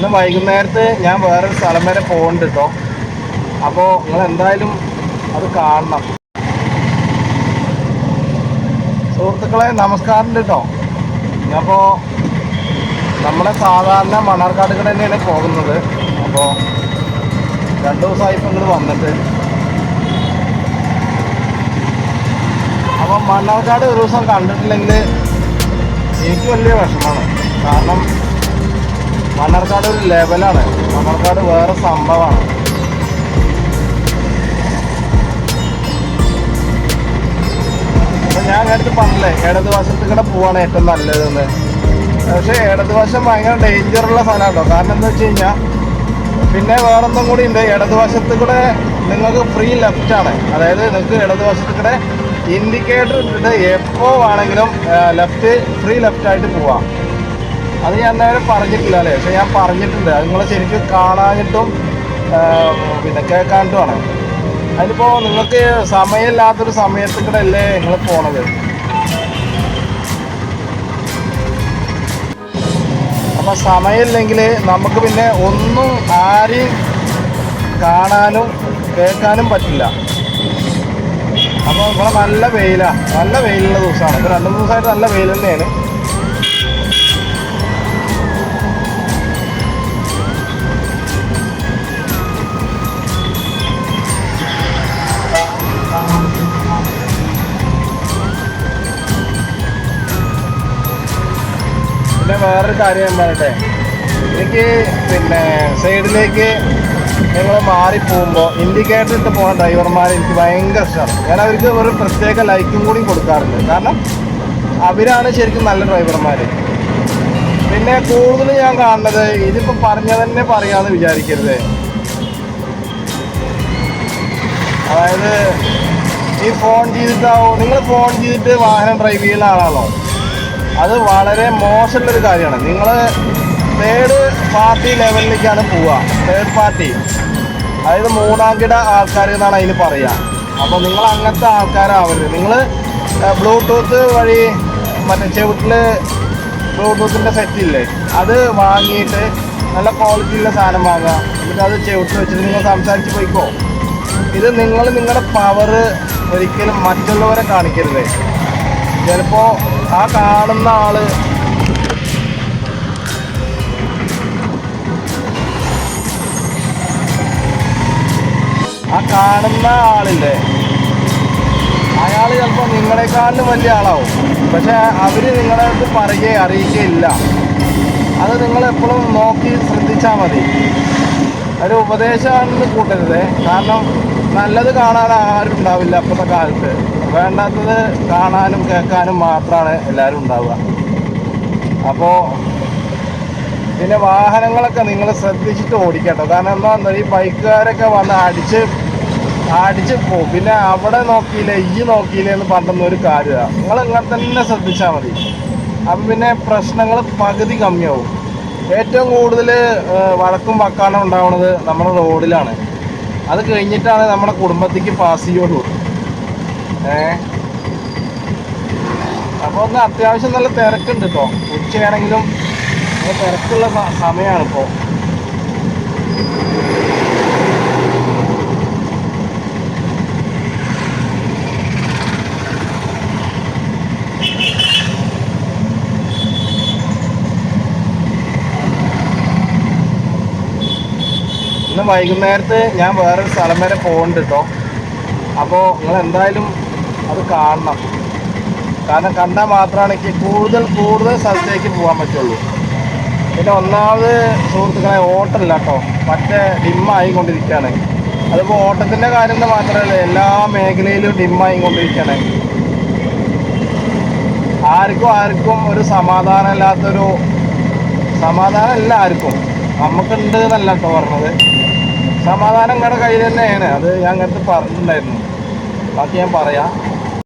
ഇന്ന് വൈകുന്നേരത്ത് ഞാൻ വേറൊരു സ്ഥലം വരെ പോകുന്നുണ്ട് കേട്ടോ അപ്പോൾ നിങ്ങൾ എന്തായാലും അത് കാണണം. സുഹൃത്തുക്കളെ നമസ്കാരം കേട്ടോ അപ്പോൾ നമ്മുടെ സാധാരണ മണ്ണാർക്കാട് കൂടെ തന്നെയാണ് പോകുന്നത്. അപ്പോൾ രണ്ടു ദിവസമായി ഇപ്പം ഇങ്ങോട്ട് വന്നിട്ട്. അപ്പോൾ മണ്ണാർക്കാട് ഒരു ദിവസം കണ്ടിട്ടില്ലെങ്കിൽ എനിക്ക് വലിയ വിഷമമാണ്. കാരണം മണ്ണാർക്കാട് ഒരു ലെവലാണ് മണ്ണാർക്കാട് വേറെ സംഭവമാണ്. ഞാൻ നേരത്തെ പറഞ്ഞില്ലേ ഇടതുവശത്ത് കൂടെ പോവാണ് ഏറ്റവും നല്ലതെന്ന്. പക്ഷേ ഇടതുവശം ഭയങ്കര ഡേഞ്ചറുള്ള സ്ഥലമാണ് കേട്ടോ കാരണം എന്താ വെച്ച് കഴിഞ്ഞാൽ പിന്നെ വേറൊന്നും കൂടി ഉണ്ട്. ഇടതുവശത്ത് കൂടെ നിങ്ങൾക്ക് ഫ്രീ ലെഫ്റ്റ് ആണ്. അതായത് നിങ്ങൾക്ക് ഇടതുവശത്ത് കൂടെ ഇൻഡിക്കേറ്റർ ഇട്ടിട്ട് എപ്പോൾ വേണമെങ്കിലും ലെഫ്റ്റ് ഫ്രീ ലെഫ്റ്റ് ആയിട്ട് പോവാം. അത് ഞാൻ നേരെ പറഞ്ഞിട്ടില്ല അല്ലേ? പക്ഷെ ഞാൻ പറഞ്ഞിട്ടുണ്ട്. അത് നിങ്ങൾ ശരിക്കും കാണാനിട്ടും പിന്നെ കേൾക്കാനിട്ടുമാണ് അതിലിപ്പോൾ നിങ്ങൾക്ക് സമയമില്ലാത്തൊരു സമയത്ത് കൂടെ അല്ലേ നിങ്ങൾ പോണത്? അപ്പം സമയമില്ലെങ്കിൽ നമുക്ക് പിന്നെ ഒന്നും ആരെയും കാണാനും കേൾക്കാനും പറ്റില്ല. അപ്പോൾ ഇവിടെ നല്ല വെയിലാണ് നല്ല വെയിലുള്ള ദിവസമാണ്. ഇപ്പോൾ രണ്ട് ദിവസമായിട്ട് നല്ല വെയിൽ തന്നെയാണ്. വേറൊരു കാര്യം ഞാൻ പറയട്ടെ? എനിക്ക് പിന്നെ സൈഡിലേക്ക് നിങ്ങൾ മാറിപ്പോകുമ്പോൾ ഇൻഡിക്കേറ്റർ ഇട്ട് പോകുന്ന ഡ്രൈവർമാർ എനിക്ക് ഭയങ്കര ഇഷ്ടമാണ് ഞാൻ അവർക്ക് ഒരു പ്രത്യേക ലൈക്കും കൂടി കൊടുക്കാറുണ്ട്. കാരണം അവരാണ് ശരിക്കും നല്ല ഡ്രൈവർമാർ പിന്നെ കൂടുതൽ ഞാൻ കാണുന്നത് ഇതിപ്പോൾ പറഞ്ഞ തന്നെ പറയാമെന്ന് വിചാരിക്കരുത്. അതായത് ഈ ഫോൺ ചെയ്തിട്ടാവോ നിങ്ങൾ ഫോൺ ചെയ്തിട്ട് വാഹനം ഡ്രൈവ് ചെയ്യുന്ന ആളാണോ? അത് വളരെ മോശമുള്ളൊരു കാര്യമാണ്. നിങ്ങൾ തേർഡ് പാർട്ടി ലെവലിലേക്കാണ് പോവുക. തേർഡ് പാർട്ടി അതായത് മൂന്നാംകിട ആൾക്കാർ എന്നാണ് അതിന് പറയുക അപ്പോൾ നിങ്ങൾ അങ്ങനത്തെ ആൾക്കാരാവരുത്. നിങ്ങൾ ബ്ലൂടൂത്ത് വഴി മറ്റേ ചെവിട്ടിൽ ബ്ലൂടൂത്തിന്റെ സെറ്റ് ഇല്ലേ? അത് വാങ്ങിയിട്ട് നല്ല ക്വാളിറ്റിയുള്ള സാധനം വാങ്ങുക. എന്നിട്ട് അത് ചെവിട്ട് വെച്ചിട്ട് നിങ്ങൾ സംസാരിച്ച് പോയിക്കോ. ഇത് നിങ്ങൾ നിങ്ങളുടെ പവർ ഒരിക്കലും മറ്റുള്ളവരെ കാണിക്കരുത്. ചിലപ്പോൾ ആ കാണുന്ന ആൾ. ആ കാണുന്ന ആളില്ലേ? അയാൾ ചിലപ്പോൾ നിങ്ങളെക്കാളിലും വലിയ ആളാവും. പക്ഷെ അവർ നിങ്ങളെ അടുത്ത് പറയുകയോ അറിയിക്കുകയില്ല അത് നിങ്ങൾ എപ്പോഴും നോക്കി ശ്രദ്ധിച്ചാൽ മതി. ഒരു ഉപദേശമാണെന്ന് കൂട്ടരുത്. കാരണം നല്ലത് കാണാൻ ആരും ഉണ്ടാവില്ല അപ്പോഴത്തെ കാലത്ത്. വേണ്ടാത്തത് കാണാനും കേൾക്കാനും മാത്രമാണ് എല്ലാവരും ഉണ്ടാവുക. അപ്പോൾ പിന്നെ വാഹനങ്ങളൊക്കെ നിങ്ങൾ ശ്രദ്ധിച്ചിട്ട് ഓടിക്കട്ടോ. കാരണം എന്താ ഈ ബൈക്കുകാരൊക്കെ വന്ന് അടിച്ച് അടിച്ച് പോകും പിന്നെ അവിടെ നോക്കിയില്ല ഈ നോക്കിയില്ല എന്ന് പറഞ്ഞൊന്നും ഒരു കാര്യമാണ് നിങ്ങൾ ഇങ്ങനെ തന്നെ ശ്രദ്ധിച്ചാൽ മതി. അപ്പം പിന്നെ പ്രശ്നങ്ങൾ പകുതി കമ്മിയാവും. ഏറ്റവും കൂടുതൽ വഴക്കും വക്കാനും ഉണ്ടാവുന്നത് നമ്മുടെ റോഡിലാണ്. അത് കഴിഞ്ഞിട്ടാണ് നമ്മുടെ കുടുംബത്തേക്ക് പാസ് ചെയ്യുള്ളൂ ഏ? അപ്പോൾ ഒന്ന് അത്യാവശ്യം നല്ല തിരക്കുണ്ട് കേട്ടോ ഉച്ചയാണെങ്കിലും തിരക്കുള്ള സമയമാണ് ഇപ്പോൾ വൈകുന്നേരത്ത് ഞാൻ വേറൊരു സ്ഥലം വരെ പോകുന്നുണ്ട് കേട്ടോ അപ്പോൾ നിങ്ങൾ എന്തായാലും അത് കാണണം. കാരണം കണ്ടാൽ മാത്രമാണ് എനിക്ക് കൂടുതൽ കൂടുതൽ സ്ഥലത്തേക്ക് പോകാൻ പറ്റുള്ളൂ. പിന്നെ ഒന്നാമത് സുഹൃത്തുക്കളെ ഓട്ടമില്ല കേട്ടോ മറ്റേ ഡിമ്മായിക്കൊണ്ടിരിക്കുകയാണ് അതിപ്പോൾ ഓട്ടത്തിന്റെ കാര്യം മാത്രമല്ല എല്ലാ മേഖലയിലും ഡിമ്മായിക്കൊണ്ടിരിക്കുകയാണ് ആർക്കും ആർക്കും ഒരു സമാധാനമില്ലാത്തൊരു സമാധാനം ഇല്ല ആർക്കും. നമുക്കുണ്ട് എന്നല്ല കേട്ടോ പറഞ്ഞത്. സമാധാനം നിങ്ങളുടെ കയ്യിൽ തന്നെയാണ്. അത് ഞാൻ അങ്ങനത്തെ പറഞ്ഞിട്ടുണ്ടായിരുന്നു. ബാക്കി ഞാൻ പറയാം.